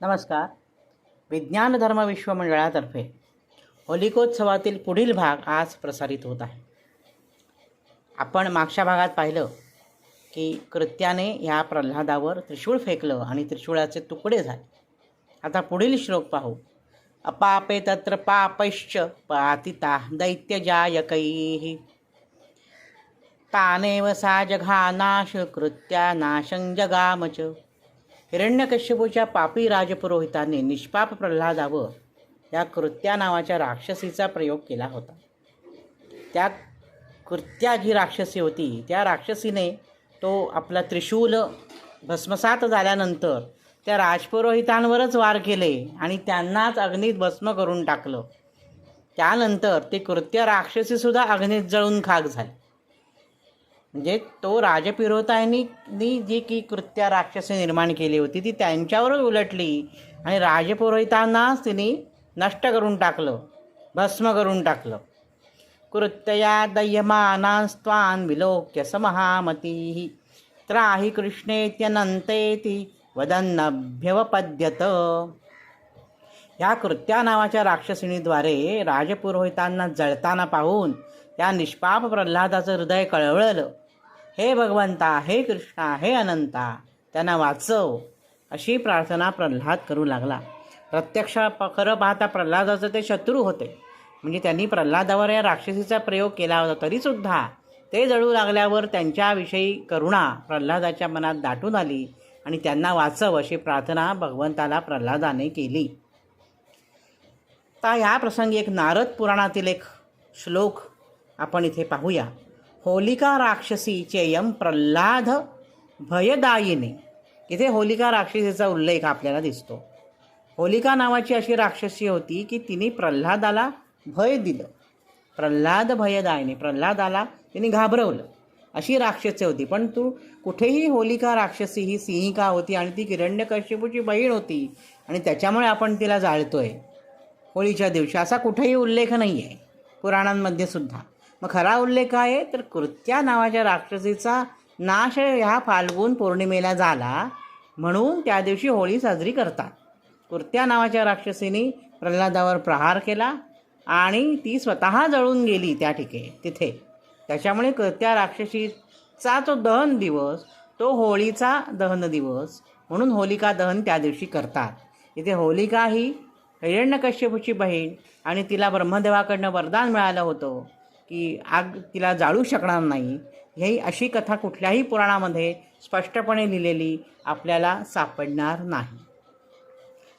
नमस्कार. विज्ञान धर्म विश्व मंडळातर्फे होलिकोत्सवातील पुढील भाग आज प्रसारित होत आहे. आपण मागच्या भागात पाहिलं की कृत्याने ह्या प्रल्हादावर त्रिशूळ फेकलं आणि त्रिशूळाचे तुकडे झाले. आता पुढील श्लोक पाहू. अपापे तत्र पापैश्च पातिता दैत्यजायकैः. तानेव सा जघानाश कृत्या नाशं जगामच. हिरण्यकश्यपूच्या पापी राजपुरोहिताने निष्पाप प्रल्हादावर या कृत्या नावाच्या राक्षसीचा प्रयोग केला होता. त्या कृत्या जी राक्षसी होती त्या राक्षसीने तो आपला त्रिशूल भस्मसात झाल्यानंतर त्या राजपुरोहितांवरच वार केले आणि त्यांनाच अग्नीत भस्म करून टाकलं. त्यानंतर ते कृत्य राक्षसीसुद्धा अग्नीत जळून खाक झाले. म्हणजे तो राजपुरोहितांनी जी की कृत्या राक्षसी निर्माण केली होती ती त्यांच्यावरच उलटली आणि राजपुरोहितांनाच तिने नष्ट करून टाकलं भस्म करून टाकलं. कृत्यया दह्यमानास्त्वान् विलोक्य स महामती त्राहि कृष्णेत्यनंतेति वदन्नभ्यवपद्यत. या कृत्या नावाच्या राक्षसिणीद्वारे राजपुरोहितांना जळताना पाहून त्या निष्पाप प्रल्हादाचं हृदय कळवळलं. हे भगवंता हे कृष्णा हे अनंता त्यांना वाचव. अशी प्रार्थना प्रल्हाद करू लागला. प्रत्यक्ष प खरं पाहता प्रल्हादाचं ते शत्रू होते. म्हणजे त्यांनी प्रल्हादावर या राक्षसीचा प्रयोग केला होता तरीसुद्धा ते जळू लागल्यावर त्यांच्याविषयी करुणा प्रल्हादाच्या मनात दाटून आली आणि त्यांना वाचव अशी प्रार्थना भगवंताला प्रल्हादाने केली. आता ह्या प्रसंगी एक नारद पुराणातील एक श्लोक आपण इथे पाहूया. होलिका राक्षसी चेयम प्रल्हाद भयदायिने. इथे होलिका राक्षसीचा उल्लेख आपल्याला दिसतो. होलिका नावाची अशी राक्षसी होती की तिने प्रल्हादाला भय दिलं. प्रल्हाद भयदायिने प्रल्हादाला तिने घाबरवलं. अशी राक्षसी होती. पण तू कुठेही होलिका राक्षसी ही सिंहिका होती आणि ती किरण्यकश्यपूची बहीण होती आणि त्याच्यामुळे आपण तिला जाळतोय होळीच्या दिवशी. असा कुठेही उल्लेख नाही आहे पुराणांमध्ये सुद्धा. मग खरा उल्लेख आहे? तर कृत्या नावाच्या राक्षसीचा नाश ह्या फाल्गुन पौर्णिमेला झाला म्हणून त्या दिवशी होळी साजरी करतात. कृत्या नावाच्या राक्षसीने प्रल्हादावर प्रहार केला आणि ती स्वतः जळून गेली त्या ठिकाणी तिथे. त्याच्यामुळे कृत्या राक्षसीचा जो दहन दिवस तो होळीचा दहन दिवस म्हणून होलिका दहन त्या दिवशी करतात. इथे होलिका ही हिरण्यकश्यपूची बहीण आणि तिला ब्रह्मदेवाकडनं वरदान मिळालं होतं. की आग तिला जाळू शकणार नाही ही अशी कथा कुठल्याही पुराणामध्ये स्पष्टपणे लिहिलेली आपल्याला सापडणार नाही.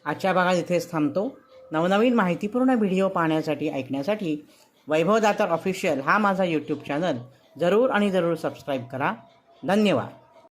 आजच्या भागात इथेच थांबतो. नवनवीन माहितीपूर्ण व्हिडिओ पाहण्यासाठी ऐकण्यासाठी वैभवदातर ऑफिशियल हा माझा यूट्यूब चॅनल जरूर आणि जरूर सबस्क्राईब करा. धन्यवाद.